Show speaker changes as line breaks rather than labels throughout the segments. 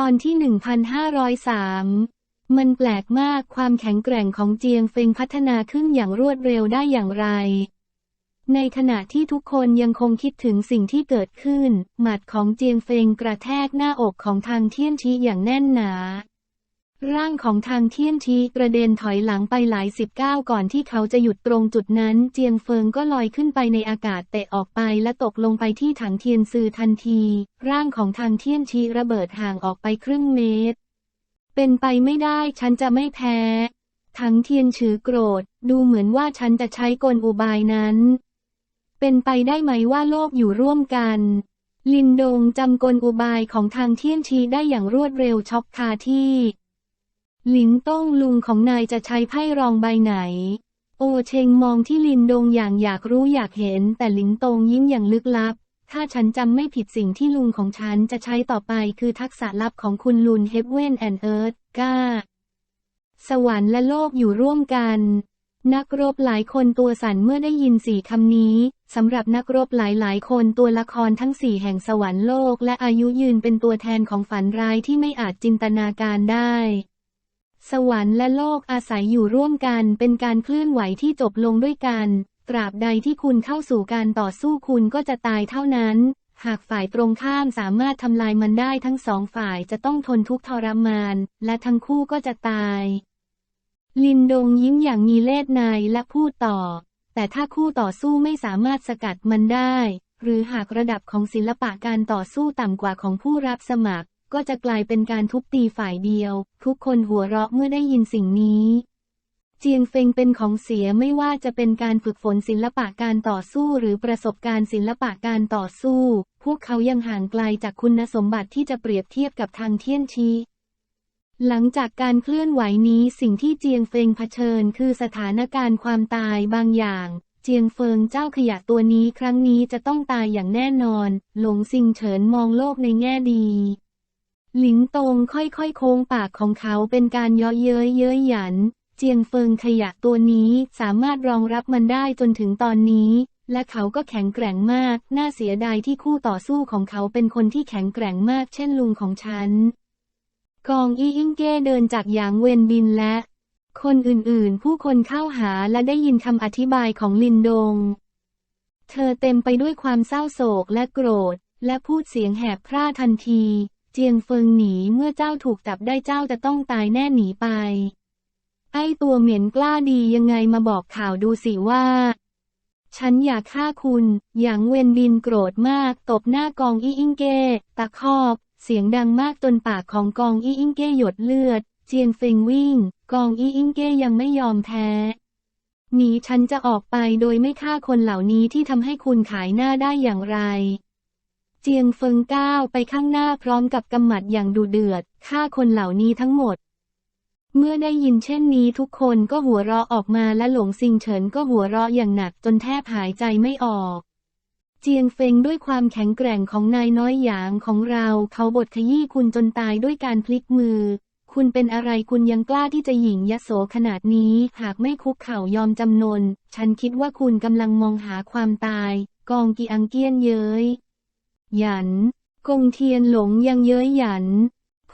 ตอนที่ 1503 มันแปลกมากความแข็งแกร่งของเจียงเฟิงพัฒนาขึ้นอย่างรวดเร็วได้อย่างไร ในขณะที่ทุกคนยังคงคิดถึงสิ่งที่เกิดขึ้น หมัดของเจียงเฟิงกระแทกหน้าอกของทางเทียนชีอย่างแน่นหนา ร่างของทางเทียนชีกระเด็นถอยหลังไปหลายสิบก้าวก่อนที่เขาจะหยุดตรงจุดนั้น เจียงเฟิงก็ลอยขึ้นไปในอากาศเตะออกไปและตกลงไปที่ถังเทียนซือทันที ร่างของทางเทียนชีระเบิดห่างออกไปครึ่งเมตร เป็นไปไม่ได้ฉันจะไม่แพ้ ถังเทียนฉือโกรธ ดูเหมือนว่าฉันจะใช้กลอุบายนั้น เป็นไปได้ไหมว่าโลกอยู่ร่วมกัน ลินดงจำกลอุบายของทางเทียนชีได้อย่างรวดเร็วช็อกคาที่ หลินต้งลุงของนายจะใช้ไพ่รองใบไหน โอเชงมองที่ลินดงอย่างอยากรู้อยากเห็น แต่หลินตงยิ้มอย่างลึกลับ ถ้าฉันจำไม่ผิดสิ่งที่ลุงของฉันจะใช้ต่อไปคือทักษะลับของคุณลุนเฮฟเวนแอนเอิร์ธก้า สวรรค์และโลกอยู่ร่วมกัน นักรบหลายคนตัวสั่นเมื่อได้ยินสี่คำนี้สำหรับนักรบหลายๆ คนตัวละครทั้งสี่แห่งสวรรค์โลก และอายุยืนเป็นตัวแทนของฝันร้ายที่ไม่อาจจินตนาการได้ สวรรค์และโลกอาศัยอยู่ร่วมกันเป็นการเคลื่อนไหวที่จบลงด้วยกัน ตราบใดที่คุณเข้าสู่การต่อสู้คุณก็จะตายเท่านั้น หากฝ่ายตรงข้ามสามารถทำลายมันได้ทั้งสองฝ่ายจะต้องทนทุกข์ทรมาน และทั้งคู่ก็จะตาย ลินดงยิ้มอย่างมีเล่ห์ในและพูดต่อ แต่ถ้าคู่ต่อสู้ไม่สามารถสกัดมันได้ หรือหากระดับของศิลปะการต่อสู้ต่ำกว่าของผู้รับสมัคร ก็จะกลายเป็นการทุบตีฝ่ายเดียว ทุกคนหัวเราะเมื่อได้ยินสิ่งนี้เจียงเฟงเป็นของเสียไม่ว่าจะเป็นการฝึกฝนศิลปะการต่อสู้หรือประสบการณ์ศิลปะการต่อสู้ พวกเขายังห่างไกลจากคุณสมบัติที่จะเปรียบเทียบกับทางเทียนชีหลังจากการเคลื่อนไหวนี้สิ่งที่เจียงเฟงเผชิญคือสถานการณ์ความตายบางอย่าง เจียงเฟิงเจ้าขยะตัวนี้ครั้งนี้จะต้องตายอย่างแน่นอน หลงซิงเฉินมองโลกในแง่ดี หลินตงค่อยๆ โค้งปากของเขาเป็นการเยาะเย้ยเย้ยหยัน เจียงเฟิงขยะตัวนี้สามารถรองรับมันได้จนถึงตอนนี้ และเขาก็แข็งแกร่งมาก น่าเสียดายที่คู่ต่อสู้ของเขาเป็นคนที่แข็งแกร่งมากเช่นลุงของฉัน กองอีอิงเก้เดินจากหยางเวนบินและ คนอื่นๆ ผู้คนเข้าหาและได้ยินคำอธิบายของลินดง เธอเต็มไปด้วยความเศร้าโศกและโกรธ และพูดเสียงแหบพร่าทันที เจียงเฟิงหนีเมื่อเจ้าถูกจับได้เจ้าจะต้องตายแน่หนีไป ไอ้ตัวเหม็นกล้าดียังไงมาบอกข่าวดูสิว่า ฉันอยากฆ่าคุณ อย่างเวนบินโกรธมาก ตบหน้ากองอี้อิงเก้ตะคอกเสียงดังมากจนปากของกองอี้อิงเก้หยดเลือด เจียนเฟิงวิ่ง กองอี้อิงเก้ยังไม่ยอมแพ้หนีฉันจะออกไปโดยไม่ฆ่าคนเหล่านี้ที่ทำให้คุณขายหน้าได้อย่างไร เจียงเฟิงก้าวไปข้างหน้าพร้อมกับกำหมัดอย่างดุเดือดฆ่าคนเหล่านี้ทั้งหมด เมื่อได้ยินเช่นนี้ทุกคนก็หัวเราะออกมาและหลงซิงเฉินก็หัวเราะอย่างหนักจนแทบหายใจไม่ออก เจียงเฟงด้วยความแข็งแกร่งของนายน้อยหยางของเราเขาบทขยี้คุณจนตายด้วยการพลิกมือ คุณเป็นอะไรคุณยังกล้าที่จะหยิ่งยโสขนาดนี้ หากไม่คุกเข่ายอมจำนน ฉันคิดว่าคุณกำลังมองหาความตาย กองกีอังเกียนเย้ย หยัน กงเทียนหลงยังเย้ยหยัน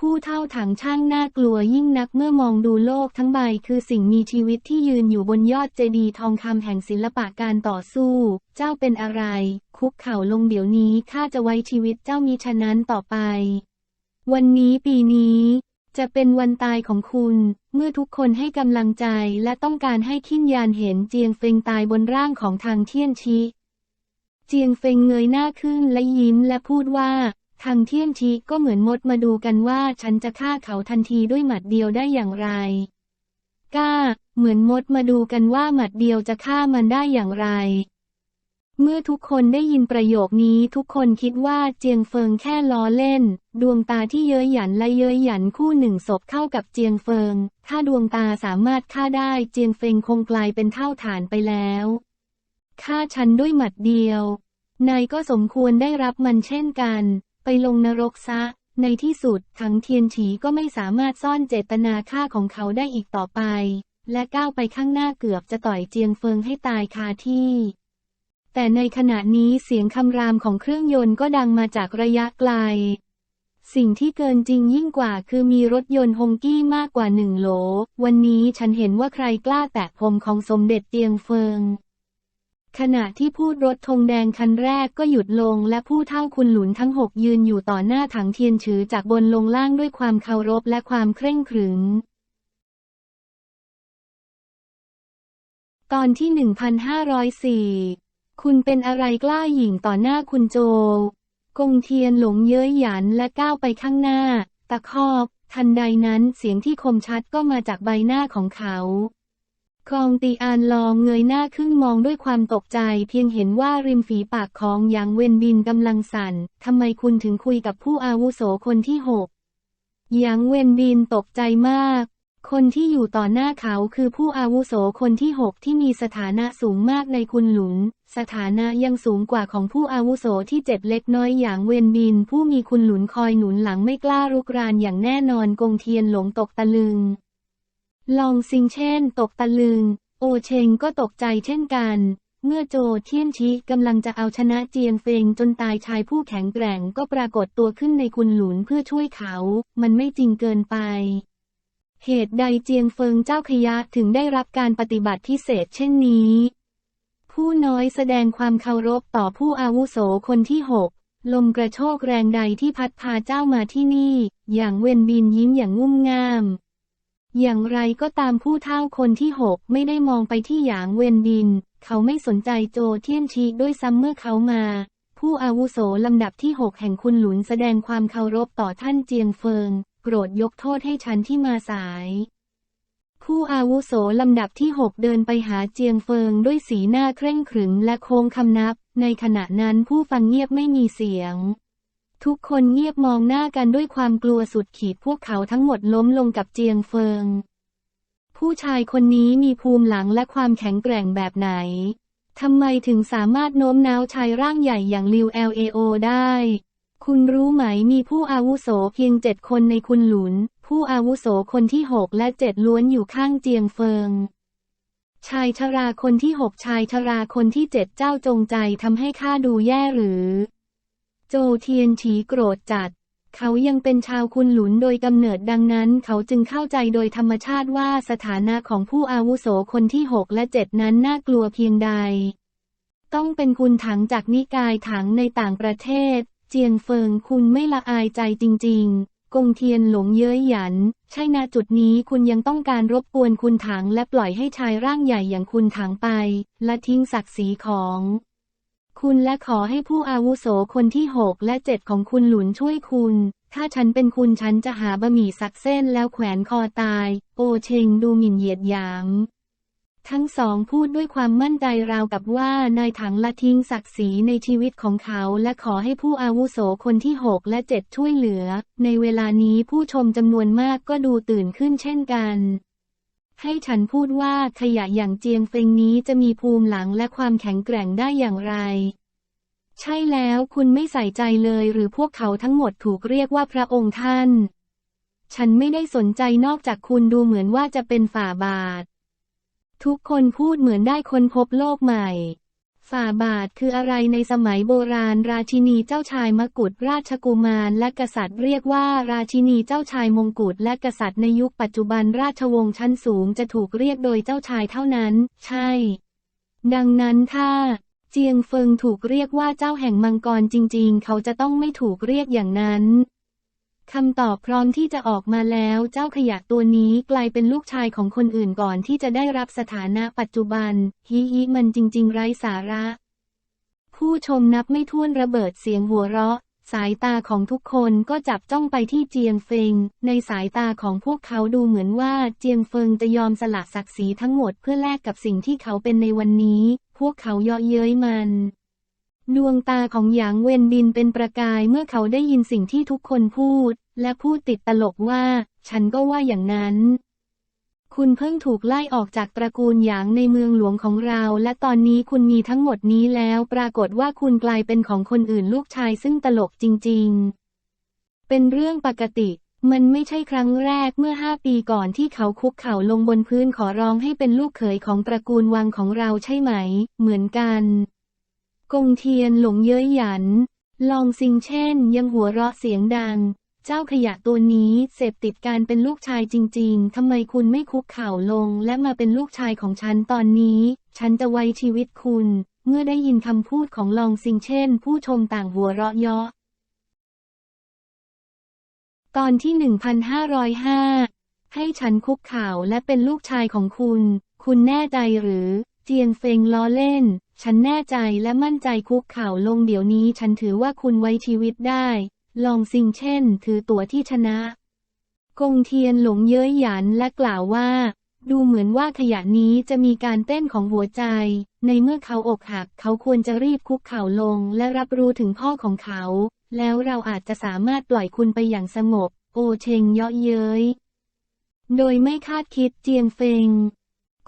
ผู้เท่าถังช่างน่ากลัวยิ่งนักเมื่อมองดูโลกทั้งใบคือสิ่งมีชีวิตที่ยืนอยู่บนยอดเจดีย์ทองคำแห่งศิลปะการต่อสู้ เจ้าเป็นอะไร คุกเข่าลงเดี๋ยวนี้ข้าจะไว้ชีวิตเจ้ามีฉะนั้นต่อไป วันนี้ปีนี้ จะเป็นวันตายของคุณเมื่อทุกคนให้กำลังใจและต้องการให้ขิ้นยานเห็นเจียงเฟงตายบนร่างของทางเทียนชี จียงเฟงเงยหน้าขึ้นและยิ้มและพูดว่า ทางเทียนชีก็เหมือนมดมาดูกันว่าฉันจะฆ่าเขาทันทีด้วยหมัดเดียวได้อย่างไร ก้า เหมือนมดมาดูกันว่าหมัดเดียวจะฆ่ามันได้อย่างไร เมื่อทุกคนได้ยินประโยคนี้ทุกคนคิดว่าเจียงเฟิงแค่ล้อเล่น ดวงตาที่เย้ยหยันและเย้ยหยันคู่หนึ่งศพเข้ากับเจียงเฟิง ถ้าดวงตาสามารถฆ่าได้เจียงเฟิงคงกลายเป็นเท่าฐานไปแล้วฆ่าฉันด้วยหมัดเดียว นายก็สมควรได้รับมันเช่นกัน ไปลงนรกซะ ในที่สุดถังเทียนฉีก็ไม่สามารถซ่อนเจตนาฆ่าของเขาได้อีกต่อไป และก้าวไปข้างหน้าเกือบจะต่อยเจียงเฟิงให้ตายคาที่ แต่ในขณะนี้เสียงคำรามของเครื่องยนต์ก็ดังมาจากระยะไกล สิ่งที่เกินจริงยิ่งกว่าคือมีรถยนต์ฮงกี้มากกว่าหนึ่งโหล วันนี้ฉันเห็นว่าใครกล้าแตะผมของสมเด็จเตียงเฟิง ขณะที่พูดรถธงแดงคันแรกก็หยุดลงและผู้เท่าคุณหลุนทั้งหกยืนอยู่ต่อหน้าถังเทียนฉือจากบนลงล่างด้วยความเคารพและความเคร่งขรึม ตอนที่ 1504 คุณเป็นอะไรกล้าหยิ่งต่อหน้าคุณโจ กงเทียนหลงเย้ยหยันและก้าวไปข้างหน้า ตะคอกทันใดนั้นเสียงที่คมชัดก็มาจากใบหน้าของเขา คลองตีอานลองเงยหน้าขึ้นมองด้วยความตกใจ เพียงเห็นว่าริมฝีปากของหยางเวนบินกำลังสั่นทำไมคุณถึงคุยกับผู้อาวุโสคนที่หกหยางเวนบินตกใจมาก คนที่อยู่ต่อหน้าเขาคือผู้อาวุโสคนที่หกที่มีสถานะสูงมากในคุณหลุน สถานะยังสูงกว่าของผู้อาวุโสที่เจ็ดเล็กน้อยอย่างเวนบิน ผู้มีคุณหลุนคอยหนุนหลังไม่กล้ารุกรานอย่างแน่นอนกงเทียนหลงตกตะลึง ลองซิงเช่น ตกตะลึง โอเชงก็ตกใจเช่นกัน เมื่อโจเทียนชิกำลังจะเอาชนะเจียงเฟงจนตายชายผู้แข็งแกร่งก็ปรากฏตัวขึ้นในคุณหลุนเพื่อช่วยเขา มันไม่จริงเกินไป เหตุใดเจียงเฟิงเจ้าขยะถึงได้รับการปฏิบัติพิเศษเช่นนี้ ผู้น้อยแสดงความเคารพต่อผู้อาวุโสคนที่หกลมกระโชกแรงใดที่พัดพาเจ้ามาที่นี่ อย่างเวนบินยิ้มอย่างงุ่มง่าม อย่างไรก็ตามผู้เฒ่าคนที่หกไม่ได้มองไปที่หยางเวนบิน เขาไม่สนใจโจเทียนชีด้วยซ้ำเมื่อเขามา ผู้อาวุโสลำดับที่หกแห่งคุณหลุนแสดงความเคารพต่อท่านเจียงเฟิง โปรดยกโทษให้ฉันที่มาสาย ผู้อาวุโสลำดับที่หกเดินไปหาเจียงเฟิงด้วยสีหน้าเคร่งขรึมและโค้งคำนับ ในขณะนั้นผู้ฟังเงียบไม่มีเสียง ทุกคนเงียบมองหน้ากันด้วยความกลัวสุดขีดพวกเขาทั้งหมดล้มลงกับเจียงเฟิง ผู้ชายคนนี้มีภูมิหลังและความแข็งแกร่งแบบไหน ทำไมถึงสามารถโน้มน้าวชายร่างใหญ่อย่างลิว LAO ได้ คุณรู้ไหมมีผู้อาวุโสเพียงเจ็ดคนในคุณหลุน ผู้อาวุโสคนที่หกและเจ็ดล้วนอยู่ข้างเจียงเฟิงชายชราคนที่หกชายชราคนที่เจ็ดเจ้าจงใจทำให้ข้าดูแย่หรือ โจเทียนฉีโกรธจัด เขายังเป็นชาวคุณหลุนโดยกำเนิดดังนั้น เขาจึงเข้าใจโดยธรรมชาติว่าสถานะของผู้อาวุโสคนที่หกและเจ็ดนั้นน่ากลัวเพียงใด ต้องเป็นคุณถังจากนิกายถังในต่างประเทศ เจียงเฟิงคุณไม่ละอายใจจริง ๆกงเทียนหลงเย้ยหยัน ใช่นาจุดนี้คุณยังต้องการรบกวนคุณถังและปล่อยให้ชายร่างใหญ่อย่างคุณถังไป และทิ้งศักดิ์ศรีของ คุณและขอให้ผู้อาวุโสคนที่หกและเจ็ดของคุณหลุนช่วยคุณ ถ้าฉันเป็นคุณฉันจะหาบะหมี่สักเส้นแล้วแขวนคอตาย โอเชงดูหมิ่นเหยียดหยามทั้งสองพูดด้วยความมั่นใจราวกับว่านายถังละทิ้งศักดิ์ศรีในชีวิตของเขาและขอให้ผู้อาวุโสคนที่หกและเจ็ดช่วยเหลือ ในเวลานี้ผู้ชมจำนวนมากก็ดูตื่นขึ้นเช่นกัน ให้ฉันพูดว่าขยะอย่างเจียงเฟงนี้จะมีภูมิหลังและความแข็งแกร่งได้อย่างไร ใช่แล้วคุณไม่ใส่ใจเลยหรือพวกเขาทั้งหมดถูกเรียกว่าพระองค์ท่าน ฉันไม่ได้สนใจนอกจากคุณดูเหมือนว่าจะเป็นฝ่าบาท ทุกคนพูดเหมือนได้ค้นพบโลกใหม่ ฝ่าบาทคืออะไรในสมัยโบราณ ราชินีเจ้าชายมกุฎราชกุมารและกษัตริย์เรียกว่าราชินีเจ้าชายมงกุฎและกษัตริย์ในยุคปัจจุบันราชวงศ์ชั้นสูงจะถูกเรียกโดยเจ้าชายเท่านั้น ใช่ ดังนั้นถ้า เจียงเฟิงถูกเรียกว่าเจ้าแห่งมังกรจริง ๆ เขาจะต้องไม่ถูกเรียกอย่างนั้น คำตอบพร้อมที่จะออกมาแล้วเจ้าขยะตัวนี้กลายเป็นลูกชายของคนอื่นก่อนที่จะได้รับสถานะปัจจุบัน ฮิฮิมันจริง ๆ ไร้สาระ ผู้ชมนับไม่ถ้วนระเบิดเสียงหัวเราะ สายตาของทุกคนก็จับจ้องไปที่เจียงเฟิง ในสายตาของพวกเขาดูเหมือนว่าเจียงเฟิงจะยอมสละศักดิ์ศรีทั้งหมดเพื่อแลกกับสิ่งที่เขาเป็นในวันนี้ พวกเขาเยาะเย้ยมันดวงตาของหยางเวนบินเป็นประกายเมื่อเขาได้ยินสิ่งที่ทุกคนพูด และพูดติดตลกว่า ฉันก็ว่าอย่างนั้น คุณเพิ่งถูกไล่ออกจากตระกูลหยางในเมืองหลวงของเรา และตอนนี้คุณมีทั้งหมดนี้แล้ว ปรากฏว่าคุณกลายเป็นของคนอื่นลูกชายซึ่งตลกจริง ๆ เป็นเรื่องปกติมันไม่ใช่ครั้งแรกเมื่อห้าปีก่อนที่เขาคุกเข่าลงบนพื้นขอร้องให้เป็นลูกเขยของตระกูลวังของเราใช่ไหม เหมือนกัน กงเทียนหลงเย้ยหยัน ลองซิงเช่นยังหัวเราะเสียงดัง เจ้าขยะตัวนี้เสพติดการเป็นลูกชายจริง ๆ ทำไมคุณไม่คุกเข่าลงและมาเป็นลูกชายของฉันตอนนี้ ฉันจะไว้ชีวิตคุณ เมื่อได้ยินคำพูดของลองซิงเช่น ผู้ชมต่างหัวเราะเยาะ ตอนที่ 1505 ให้ฉันคุกเข่าและเป็นลูกชายของคุณ คุณแน่ใจหรือ เจียงเฟงล้อเล่น ฉันแน่ใจและมั่นใจคุกเข่าลงเดี๋ยวนี้ ฉันถือว่าคุณไว้ชีวิตได้ ลองซิงเช่น ถือตั๋วที่ชนะ กงเทียนหลงเย้ยหยันและกล่าวว่า ดูเหมือนว่าขยะนี้จะมีการเต้นของหัวใจ ในเมื่อเขาอกหัก เขาควรจะรีบคุกเข่าลงและรับรู้ถึงพ่อของเขา แล้วเราอาจจะสามารถปล่อยคุณไปอย่างสงบ โอเชงเยาะเย้ย โดยไม่คาดคิดเจียงเฟง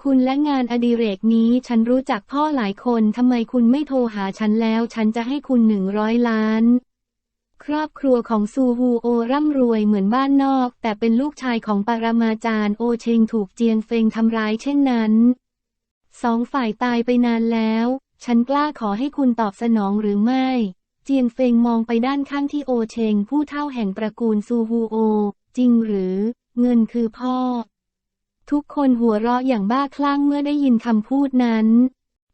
คุณและงานอดิเรกนี้ฉันรู้จักพ่อหลายคนทำไมคุณไม่โทรหาฉันแล้ว ฉันจะให้คุณหนึ่งร้อยล้าน ครอบครัวของซูฮูโอร่ำรวยเหมือนบ้านนอก แต่เป็นลูกชายของปรมาจารย์โอเชงถูกเจียงเฟงทำร้ายเช่นนั้น สองฝ่ายตายไปนานแล้ว ฉันกล้าขอให้คุณตอบสนองหรือไม่ เจียงเฟงมองไปด้านข้างที่โอเชงผู้เท่าแห่งตระกูลซูฮูโอ จริงหรือ เงินคือพ่อ ทุกคนหัวเราะอย่างบ้าคลั่งเมื่อได้ยินคำพูดนั้น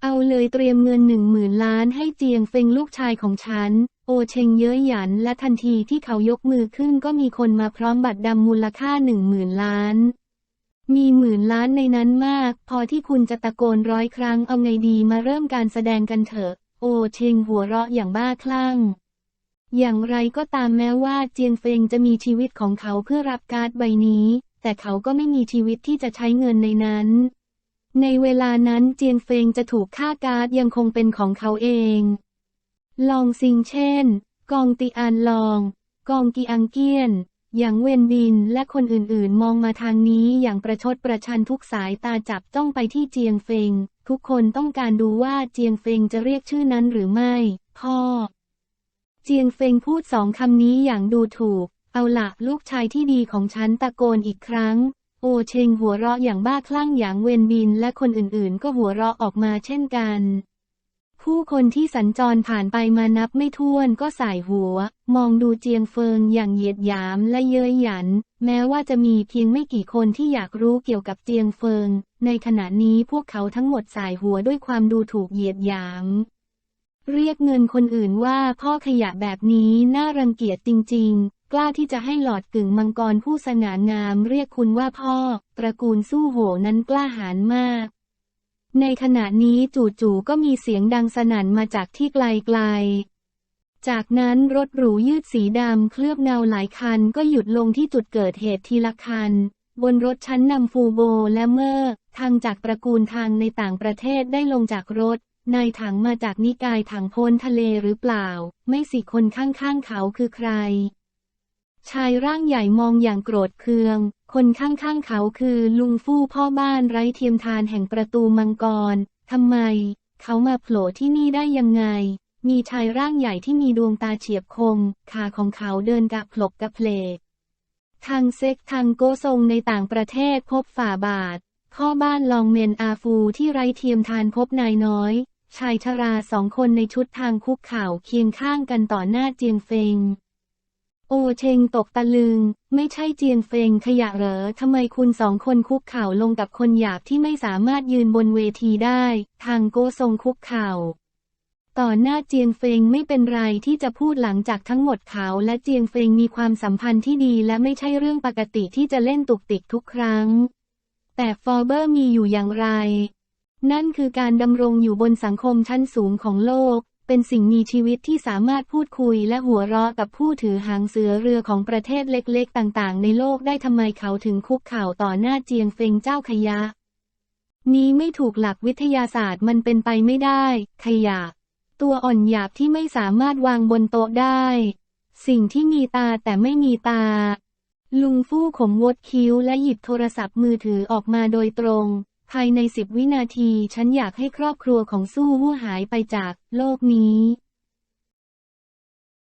เอาเลยเตรียมเงินหนึ่งหมื่นล้านให้เจียงเฟงลูกชายของฉัน โอเชงเย้ยหยันและทันทีที่เขายกมือขึ้นก็มีคนมาพร้อมบัตรดำมูลค่าหนึ่งหมื่นล้าน มีหมื่นล้านในนั้นมาก พอที่คุณจะตะโกนร้อยครั้งเอาไงดีมาเริ่มการแสดงกันเถอะ โอเชงหัวเราะอย่างบ้าคลั่ง อย่างไรก็ตามแม้ว่าเจียงเฟงจะมีชีวิตของเขาเพื่อรับการ์ดใบนี้ แต่เขาก็ไม่มีชีวิตที่จะใช้เงินในนั้น ในเวลานั้นเจียงเฟิงจะถูกฆ่าการ์ดยังคงเป็นของเขาเอง ลองซิงเช่น กองตีอานลอง กองกีอังเกียน อย่างเวนบินและคนอื่นๆ มองมาทางนี้อย่างประชดประชันทุกสายตาจับจ้องไปที่เจียงเฟิง ทุกคนต้องการดูว่าเจียงเฟิงจะเรียกชื่อนั้นหรือไม่ พ่อ เจียงเฟิงพูดสองคำนี้อย่างดูถูก เอาละลูกชายที่ดีของฉันตะโกนอีกครั้ง โอเชงหัวเราะอย่างบ้าคลั่งอย่างเวนบินและคนอื่นๆ ก็หัวเราะออกมาเช่นกัน ผู้คนที่สัญจรผ่านไปมานับไม่ถ้วนก็สายหัว มองดูเจียงเฟิงอย่างเหยียดหยามและเย้ยหยัน แม้ว่าจะมีเพียงไม่กี่คนที่อยากรู้เกี่ยวกับเจียงเฟิง ในขณะนี้พวกเขาทั้งหมดสายหัวด้วยความดูถูกเหยียดหยามเรียกเงินคนอื่นว่าพ่อขยะแบบนี้น่ารังเกียจจริงๆ กล้าที่จะให้หลอดกึ่งมังกรผู้สง่างามเรียกคุณว่าพ่อ ตระกูลสู้โหนั้นกล้าหาญมาก ในขณะนี้จู่ๆก็มีเสียงดังสนั่นมาจากที่ไกลๆ จากนั้นรถหรูยืดสีดำเคลือบเงาหลายคันก็หยุดลงที่จุดเกิดเหตุทีละคัน บนรถชั้นนำฟูโบและเมอร์ทางจากตระกูลทางในต่างประเทศได้ลงจากรถนายถังมาจากนิกายถังพ้นทะเลหรือเปล่า ไม่สิคนข้างๆเขาคือใคร ชายร่างใหญ่มองอย่างโกรธเคือง คนข้างๆเขาคือลุงฟู่พ่อบ้านไร้เทียมทานแห่งประตูมังกร ทำไม เขามาโผล่ที่นี่ได้ยังไง มีชายร่างใหญ่ที่มีดวงตาเฉียบคม ขาของเขาเดินกะพลบกะเพลก ทางเซ็กทางโกทรงในต่างประเทศพบฝ่าบาทพ่อบ้านลองเมนอาฟูที่ไร้เทียมทานพบนายน้อย ชายชราสองคนในชุดทางคุกเข่าเคียงข้างกันต่อหน้าเจียงเฟง โอเชงตกตะลึง ไม่ใช่เจียงเฟงขยะเหรอทำไมคุณสองคนคุกเข่าลงกับคนหยาบที่ไม่สามารถยืนบนเวทีได้ ทางโกทรงคุกเข่า ต่อหน้าเจียงเฟงไม่เป็นไรที่จะพูดหลังจากทั้งหมดเขาและเจียงเฟงมีความสัมพันธ์ที่ดีและไม่ใช่เรื่องปกติที่จะเล่นตุกติกทุกครั้ง แต่ฟอร์เบอร์มีอยู่อย่างไร นั่นคือการดำรงอยู่บนสังคมชั้นสูงของโลก เป็นสิ่งมีชีวิตที่สามารถพูดคุยและหัวเราะกับผู้ถือหางเสือเรือของประเทศเล็กๆ ต่างๆ ในโลกได้ทำไมเขาถึงคุกเข่าต่อหน้าเจียงเฟงเจ้าขยะ นี้ไม่ถูกหลักวิทยาศาสตร์มันเป็นไปไม่ได้ ขยะ ตัวอ่อนหยาบที่ไม่สามารถวางบนโต๊ะได้ สิ่งที่มีตาแต่ไม่มีตา ลุงฟู่ขมวดคิ้วและหยิบโทรศัพท์มือถือออกมาโดยตรง ภายในสิบวินาที ฉันอยากให้ครอบครัวของสู้วู่หายไปจาก โลกนี้